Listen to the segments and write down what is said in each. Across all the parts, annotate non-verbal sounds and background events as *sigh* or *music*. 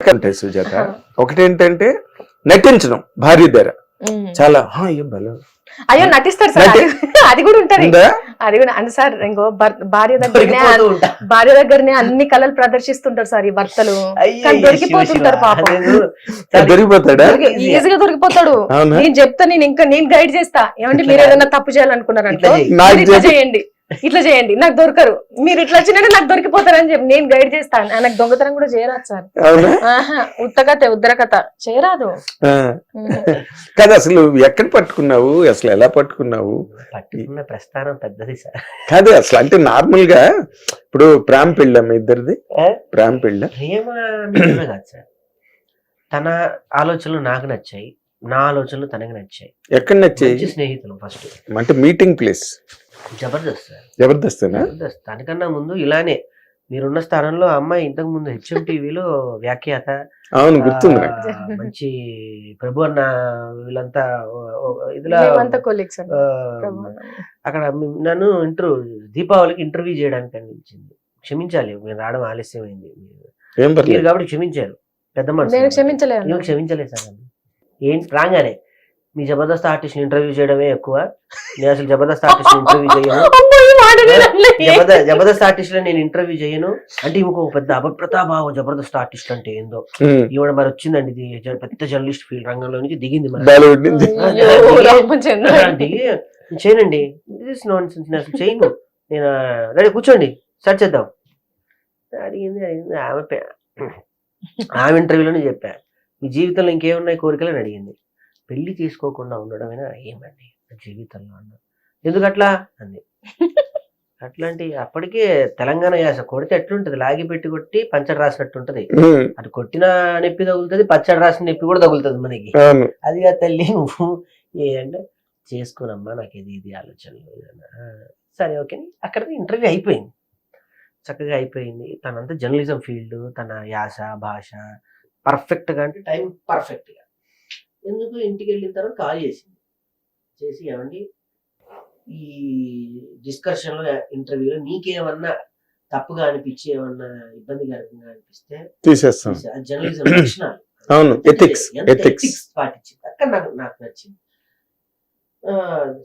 అంటే సుజాత ఒకటేంటంటే నటించడం భార్య దగ్గర. చాలా "హా, ఏం బలం అయ్యో నటిస్తారు సార్ అది అది కూడా ఉంటది ఉందా అది కూడా అంటే సార్ ఇంకో భర్- భార్య దగ్గరనే. భార్య దగ్గరనే అన్ని కళలు ప్రదర్శిస్తుంటారు సార్ ఈ భర్తలు దొరికిపోతుంటారు. పాపం. దొరికిపోతాడా. ఈజీగా దొరికిపోతాడు నేను చెప్తా నేను ఇంకా నేను గైడ్ చేస్తా ఏమంటే మీరు. ఏదైనా తప్పు చేయాలనుకున్నారు ఇట్లా అనుకో చెయ్యి. నాకు మీరు ఇట్లా చెప్పు. చేయండి ఇట్లా చేయండి నాకు దొరకరు. మీరు ఇట్లా వచ్చినట్టు నాకు దొరికిపోతారని చెప్పి నేను గైడ్ చేస్తాను. నాకు దొంగతనం కూడా చేయరాదు సార్. అవునా? ఆహా ఉత్తకథ ఉద్దరకథ చేయరాదు. కాదు అసలు ఎక్కడ పట్టుకున్నావు? అసలు ఎలా పట్టుకున్నావు? పట్టుకున్న ప్రస్థానం పెద్దది సార్. కాదు అసలు అంటే నార్మల్గా ఇప్పుడు ప్రేమ పెళ్ళ మీ ఇద్దరిది? ప్రేమ పెళ్ళ? ప్రేమ నిజమే కాదు సార్. తన ఆలోచనలు నాకు నచ్చాయి. నా ఆలోచనలు తనకి నచ్చాయి. ఎక్కడ నచ్చాయి? స్నేహితులు ఫస్ట్. అంటే మీటింగ్ ప్లేస్. జబర్దస్త్ సార్. జబర్దస్తేనా జబర్దస్త్. దానికన్నా ముందు ఇలానే మీరున్న స్థానంలో అమ్మాయి ఇంతకు ముందు హెచ్ఎం టీవీలో వ్యాఖ్యాత అవును గుర్తుంది మంచి ప్రభు అన్న వీళ్ళంతా ఇదిలా అక్కడ నన్ను ఇంటర్వ్యూ దీపావళికి ఇంటర్వ్యూ చేయడానికి అనిపించింది. క్షమించాలి మీరు రావడం ఆలస్యమైంది. ఏం మీరు కాబట్టి క్షమించారు. పెద్ద క్షమించలేను. నేను క్షమించలేదు సార్ నన్ను. ఏం రాగానే మీ జబర్దస్త్ ఆర్టిస్ట్ ఇంటర్వ్యూ చేయడమే ఎక్కువ. నేను అసలు జబర్దస్త్ ఆర్టిస్ట్ ఇంటర్వ్యూ చేయను. *laughs* జబర్దస్త్ ఆర్టిస్ట్లో నేను ఇంటర్వ్యూ చేయను. అంటే ఇంకో పెద్ద అభప్రతాభావం జబర్దస్త్ ఆర్టిస్ట్ అంటే ఏందో. ఈవిడ మరి వచ్చిందండి ఇది జ- పెద్ద జర్నలిస్ట్ ఫీల్డ్ రంగంలో నుంచి దిగింది మరి. బాలీవుడ్ నుంచి అయ్యో, రామచంద్ర. దిగి "నేను చేయనండి. దిస్ నాన్ సెన్స్ నేను అసలు చేయను. నేను రెడీ కూర్చోండి. స్టార్ట్ చేద్దాం. అడిగింది అడిగింది. ఆమె ఆమె ఇంటర్వ్యూలోనే చెప్పా. మీ జీవితంలో ఇంకేమున్నాయి కోరికలు అని అడిగింది. పెళ్ళి చేసుకోకుండా ఉండడమేనా? ఏమండి? నా జీవితంలో అన్న. ఎందుకు అట్లా అంది. అట్లాంటి అప్పటికే తెలంగాణ యాస కొడితే ఎట్లుంటది? లాగి పెట్టి కొట్టి పంచడి రాసినట్టు ఉంటది. అటు కొట్టిన నొప్పి తగులుతుంది పచ్చడి రాసిన నొప్పి కూడా తగులుతుంది మనకి. అది కాదు తల్లి నువ్వు ఏ అంటే చేసుకోనమ్మా నాకు ఇది ఇది ఆలోచనలు. ఆ, సరే ఓకే. అక్కడ ఇంటర్వ్యూ అయిపోయింది. చక్కగా అయిపోయింది. తనంతా జర్నలిజం ఫీల్డ్ తన యాస భాష పర్ఫెక్ట్గా అంటే టైం పర్ఫెక్ట్గా ఎందుకు ఇంటికి వెళ్ళిన తర్వాత కాల్ చేసింది. చేసి ఏమండి ఈ డిస్కషన్లో ఇంటర్వ్యూలో నీకేమన్నా తప్పుగా అనిపించి ఏమన్నా ఇబ్బందికరంగా అనిపిస్తే తీసేస్తాం జర్నలిజం లక్షణాలు. అవును ఎథిక్స్. ఎథిక్స్ పాటించింది? అక్కడ నాకు నాకు నచ్చింది.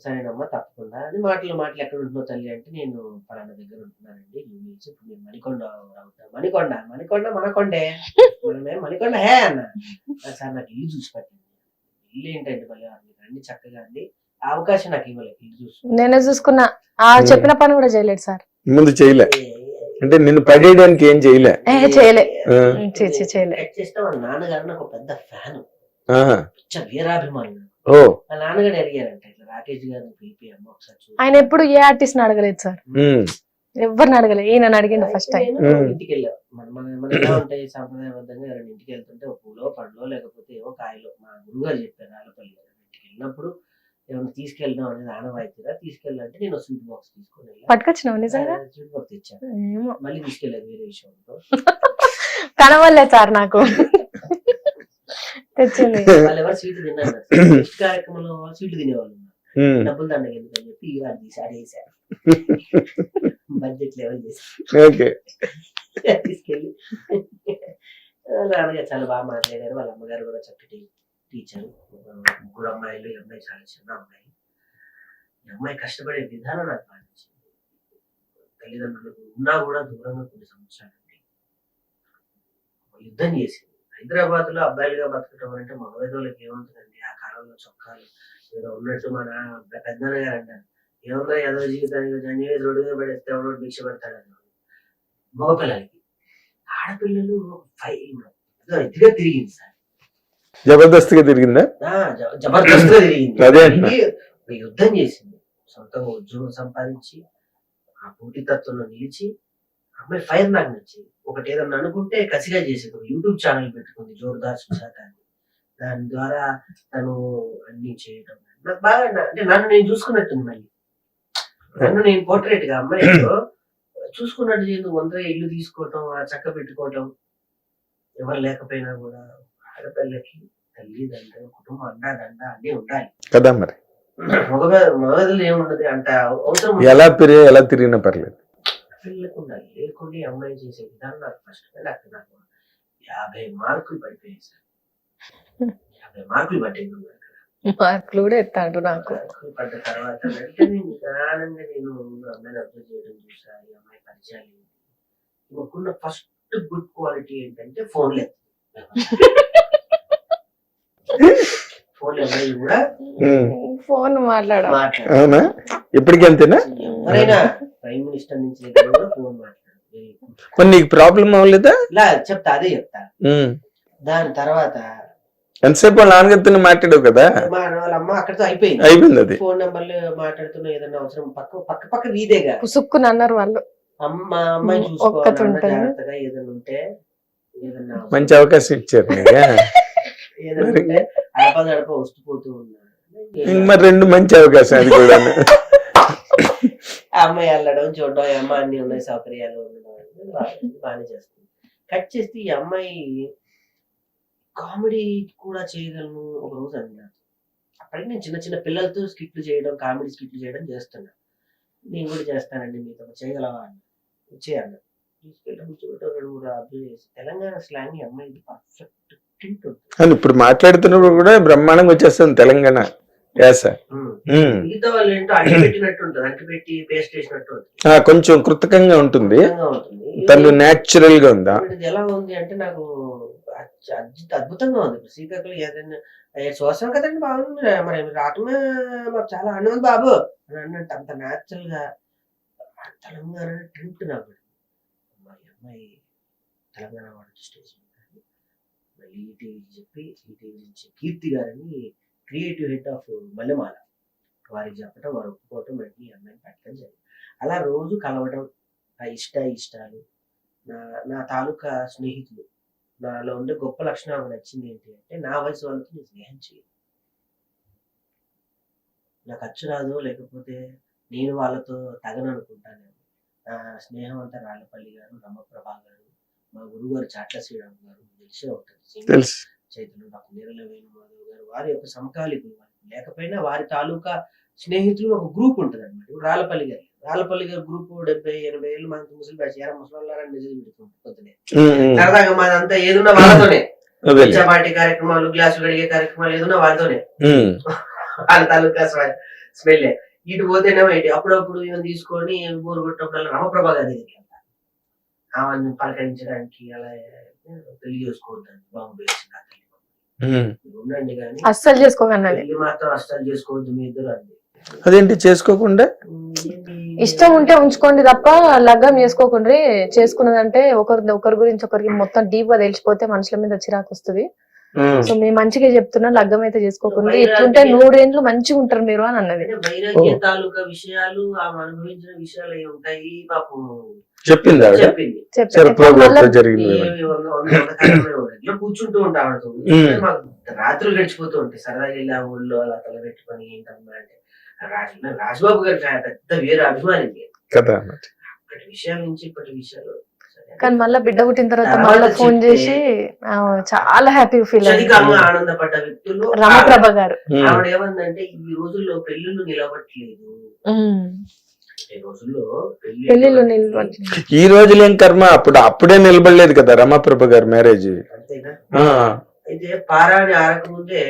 సరేనమ్మా తప్పకుండా. అని మాటలు మాటలు ఎక్కడ ఉంటున్నావు తల్లి అంటే నేను పలానా దగ్గర ఉంటున్నానండి. యూనిట్స్ ఇప్పుడు నేను మణికొండ అవుతా మణికొండ మణికొండ మనకొండే. మనమే మణికొండ హే అన్న. "ఆ, సార్ నాకు ఇల్లు చూసి పెట్టండి ఇల్లు ఏంటంటే మళ్ళీ? రండి చక్కగా అండి. ఆ అవకాశం నాకు ఇవ్వలేదు ఇల్లు చూసి. నేనే చూసుకున్నా. ఆ చెప్పిన పని కూడా చేయలేడు సార్. ముందు చేయలే. అంటే నిన్ను పడేయడానికి ఏం చేయలే? ఏ చేయలే. ఆ, చే- చే- చేయలే. నాన్నగారు నాకు ఒక పెద్ద ఫ్యాన్. ఆహా. నాన్నగారు అడిగారంట ఇట్లా రాకేష్ గారిని పిలిపి అమ్మ ఒకసారి చూడు. ఆయన ఎప్పుడు ఏ ఆర్టిస్ట్ అడగలేదు సార్. ఎవరిని అడగలేదు ఈయన అడిగిండు ఫస్ట్ టైం నేను. ఇంటికి వెళ్ళాం మన మన మన ఎలా ఉంటాయి సాంప్రదాయబద్ధంగా ఎవరైనా ఇంటికి వెళ్తుంటే ఒక పూలో పండ్లో లేకపోతే ఏవో కాయలో. మా గురుగారు చెప్పారు ఆలపల్లి గారు ఇంటికి వెళ్ళినప్పుడు ఏమైనా తీసుకెళ్దాం అనేది ఆనవాయితీగా తీసుకెళ్ళాలంటే నేను స్వీట్ బాక్స్ తీసుకొని పట్టుకొచ్చినావు నిజంగా? స్వీట్ బాక్స్ తెచ్చాను. ఏమో. మళ్ళీ తీసుకెళ్ళాను వేరే విషయంలో *laughs* కనవల్లే సార్ నాకు. *laughs* తెచ్చింది *laughs* వాళ్ళు ఎవరు స్వీట్ తిన్నారు? నెక్స్ట్ కార్యక్రమంలో స్వీట్ తినేవాళ్ళు. ఉన్నారు. ఉమ్. డబ్బులు దండగ ఎందుకని చెప్పి ఇవాళ తీసి ఆడేసారు బడ్జెట్ లెవెల్ చేసి. ఓకే. *laughs* తీసుకెళ్ళి. నాన్నగారు చాలా బాగా మాట్లాడారు. వాళ్ళ అమ్మగారు కూడా చక్కటి టీచర్. ముగ్గురు అమ్మాయిలు ఈ అమ్మాయి చాలా చిన్న అమ్మాయి. ఈ అమ్మాయి కష్టపడే విధానం నాకు బాగా నచ్చింది. తల్లిదండ్రులకు ఉన్నా కూడా దూరంగా కొన్ని సంవత్సరాలు యుద్ధం చేసింది. హైదరాబాద్లో అబ్బాయిలుగా బతకటం అంటే మగవేదోళ్ళకి ఏముంటుందండి? ఆ కాలంలో చొక్కాలు ఏదో ఉన్నట్టు మన పెద్దన్న గారు అంటారు. ఏముందో ఏదో జీవితానికి జంజీ రోడ్డు మీద పడేస్తే ఎవడో భిక్ష పెడతాడు మగపిల్లలకి. ఆడపిల్లలు ఇదిగా తిరిగింది సార్. జబర్దస్త్గా తిరిగిందా? ఆ, జ- జబర్దస్త్ తిరిగింది. అదే యుద్ధం చేసింది. సొంతంగా ఉద్యోగం సంపాదించి ఆ పోటీతత్వంలో నిలిచి అమ్మాయి ఫైర్ నాకు నచ్చింది ఒకటి ఏదన్నా అనుకుంటే కసిగా చేసేది. యూట్యూబ్ ఛానల్ పెట్టుకుంది జోర్దార్ సుజాత అని. దాని ద్వారా తను అన్ని చేయడం నాకు బాగా అంటే నన్ను నేను చూసుకున్నట్టుంది మళ్ళీ. నన్ను నేను పోర్ట్రేట్గా అమ్మాయిలో చూసుకున్నట్టు చేయదు ఒంటరి ఇల్లు తీసుకోవటం ఆ చక్క పెట్టుకోవటం. ఎవరు లేకపోయినా కూడా ఆడపిల్లకి తల్లి దండ కుటుంబం అండా దండ అన్నీ ఉండాలి. కదా మరి? మగ మగదులు ఏముండదు అంత అవసరం ఎలా తిరిగి ఎలా తిరిగినా పర్లేదు. లేకుండా ఈ అమ్మాయి చేసే విధానం నాకు ఫస్ట్ నాకు నాకు యాభై మార్కులు పడిపోయాయి సార్. యాభై మార్కులు పట్టింది నాకు. మార్కులు కూడా ఎత్తాడు నాకు. పడ్డ తర్వాత వెంటనే నిదానంగా నేను అమ్మాయిని అబ్జర్వ్ చేయడం చూసా ఈ అమ్మాయి పరిచయాలు ఈమెకున్న ఫస్ట్ గుడ్ క్వాలిటీ ఏంటంటే ఫోన్లే. ఫోన్లు ఎవరైనా కూడా. ఫోన్ మాట్లాడ మాట్లాడారు అవునా? ఇప్పటికి అంతేనా? ఎవరైనా ప్రైమ్ మినిస్టర్ నుంచి దగ్గర కూడా ఫోన్ మాట్లాడారు మరి నీకు ప్రాబ్లం అవ్వలేదా? ఇలా చెప్తా అదే చెప్తా. దాని తర్వాత ఎంతసేపు వాళ్ళ నాన్నగారితో మాట్లాడావు కదా? మా వాళ్ళ అమ్మ అక్కడితో అయిపోయింది. అయిపోయింది అది. ఫోన్ నెంబర్లు మాట్లాడుతున్నా ఏదన్నా అవసరం పక్క పక్క పక్క వీదేగా పుసుక్కుని అన్నారు వాళ్ళు. అమ్మ అమ్మాయి చూసుకోవాలి. జాగ్రత్తగా ఏదన్నా ఉంటే ఏదన్నా *laughs* మంచి అవకాశం ఇచ్చారు *laughs* ఏదన్నా ఉంటే అడప వస్తుపోతూ ఉన్నాడు ఇంక మరి రెండు మంచి అవకాశం అది కూడా *laughs* ఆ అమ్మాయి వెళ్ళడం చూడడం ఈ అమ్మాయి అన్ని ఉన్నాయి సౌకర్యాలు బాగానే చేస్తుంది. కట్ చేస్తే ఈ అమ్మాయి కామెడీ కూడా చేయగలను ఒక రోజు అన్నాడు. అప్పటికి నేను చిన్న చిన్న పిల్లలతో స్కిట్లు చేయడం కామెడీ స్కిట్లు చేయడం చేస్తున్నా. నేను కూడా చేస్తానండి మీతో చేయగలవా అని చేయాలి తీసుకెళ్ళి కూర్చోబెట్టి రెండు మూడు అబ్జర్వ్ చేసి తెలంగాణ స్లాంగ్ ఈ అమ్మాయి పర్ఫెక్ట్ టింట్ ఉంటుంది. ఇప్పుడు మాట్లాడుతున్నప్పుడు కూడా బ్రహ్మాండంగా వచ్చేస్తుంది తెలంగాణ. ఉంటుంది ఆ, కొంచెం కృతకంగా ఉంటుంది. తను న్యాచురల్గా ఉందా? ఎలా ఉంది అంటే నాకు అద్భుతంగా ఉంది. శ్రీకాకుళం ఏదైనా "ఏ, చూస్తాం కదండి బాగుంది మరి రావటమే మాకు చాలా ఆనందం బాబు అని అన్నట్టు అంత న్యాచురల్గా తెలంగాణ ట్రింట్ నాకు. అమ్మాయి అమ్మాయి తెలంగాణ వాడు స్టేజ్ ఈటీవీ చెప్పి ఈటీవీ నుంచి కీర్తి గారని క్రియేటివ్ హెడ్ ఆఫ్ మల్లెమాల వారికి చెప్పడం వారు ఒప్పుకోవటం వెంటనే అమ్మాయిని పెట్టడం జరిగింది. అలా రోజు కలవడం నా ఇష్ట ఇష్టాలు నా నా తాలూకా స్నేహితులు నాలో ఉండే గొప్ప లక్షణం ఆమెకు నచ్చింది ఏంటి అంటే నా వయసు వాళ్ళతో నేను స్నేహం చేయను. నాకు అచ్చు రాదు లేకపోతే నేను వాళ్ళతో తగను అనుకుంటాను నా స్నేహం అంతా రాళ్ళపల్లి గారు రమ్మప్రభా గారు మా గురుగారు చాట్ల శ్రీరామ్ గారు తెలిసే ఉంటుంది. చైతన్య డాక్టర్ నీరల వేణుమాధవ్ గారు వారి యొక్క సమకాలీకులు లేకపోయినా వారి తాలూకా స్నేహితులు ఒక గ్రూప్ ఉంటుంది అనమాట ఇప్పుడు రాళ్ళపల్లి గారు రాళ్ళపల్లి గారి గ్రూప్ డెబ్బై ఎనభై ఏళ్ళు మనకు ముసలి బ్యాచ్ ఏరా ముసలి మెసేజ్ పెడుతుంది పొద్దునే. సరదాగా మాదంతా ఏదున్నా వాళ్ళతోనే. చపాటి కార్యక్రమాలు గ్లాసులు కడిగే కార్యక్రమాలు ఏదున్నా వాళ్ళతోనే. వాళ్ళ తాలూకా స్మెల్ ఇటు పోతేనేమో ఇటు అప్పుడప్పుడు ఈమె తీసుకొని బోరు కొట్టినప్పుడు రమప్రభా గారి దగ్గరికి వెళ్తాను ఆమెను పలకరించడానికి అలా పెళ్ళి చేసుకోవద్దని బాబు. మీరు ఉండండి కానీ అస్సలు చేసుకోకన్నది పెళ్ళి మాత్రం అస్సలు చేసుకోవద్దు మీ ఇద్దరు అండి అదేంటి చేసుకోకుండా? ఇష్టం ఉంటే ఉంచుకోండి తప్ప లగ్గం చేసుకోకుండా చేసుకున్నదంటే ఒకరి ఒకరి గురించి ఒకరికి మొత్తం డీప్గా తెలిసిపోతే మనుషుల మీద చిరాకు వస్తుంది. సో మేము. మంచిగా చెప్తున్నా లగ్గం అయితే చేసుకోకుండా ఇట్లుంటే నూరేండ్లు మంచిగా ఉంటారు మీరు అని అన్నది. వైరాగ్య తాలూకా విషయాలు ఆమె అనుభవించిన విషయాలు అవి ఉంటాయి పాపం చెప్పింది ఆవిడ? చెప్పింది. జరిగింది కూర్చుంటూ ఉంటా ఆవిడతో కూర్చుంటే మాకు రాత్రులు గడిచిపోతూ ఉంటాయి. సరదాగా వెళ్ళి ఆ ఊళ్ళో అలా తల పెట్టుకొని ఏంటమ్మా అంటే రాజు రాజుబాబు గారి పెద్ద వేరే అభిమాని. కదా అప్పటి విషయాల నుంచి ఇప్పటి విషయాలు. కానీ మళ్ళా బిడ్డ పుట్టిన తర్వాత మళ్ళా ఫోన్ చేసి చాలా హ్యాపీ ఫీల్ ఆనందపడ్డ వ్యక్తులు? రమప్రభ గారు. ఆవిడ ఏమందంటే ఈ రోజుల్లో పెళ్ళిళ్ళు నిలబట్లేదు. ఈ రోజులేం కర్మ? అప్పుడు అప్పుడే నిలబడలేదు కదా రమాప్రభ గారి మ్యారేజ్. అంతేనా? ఆ, అయితే పారాని ఆరకముందే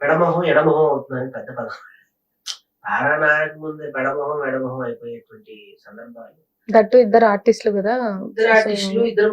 పెడమొహం ఎడమొహం అవుతుందని పెద్ద పదం. పారాని ఆరకముందే పెడమొహం ఎడమొహం అయిపోయేటువంటి సందర్భాలు. దట్టు ఇద్దరు ఆర్టిస్టులు కదా. ఇద్దరు ఆర్టిస్టులు ఇద్దరు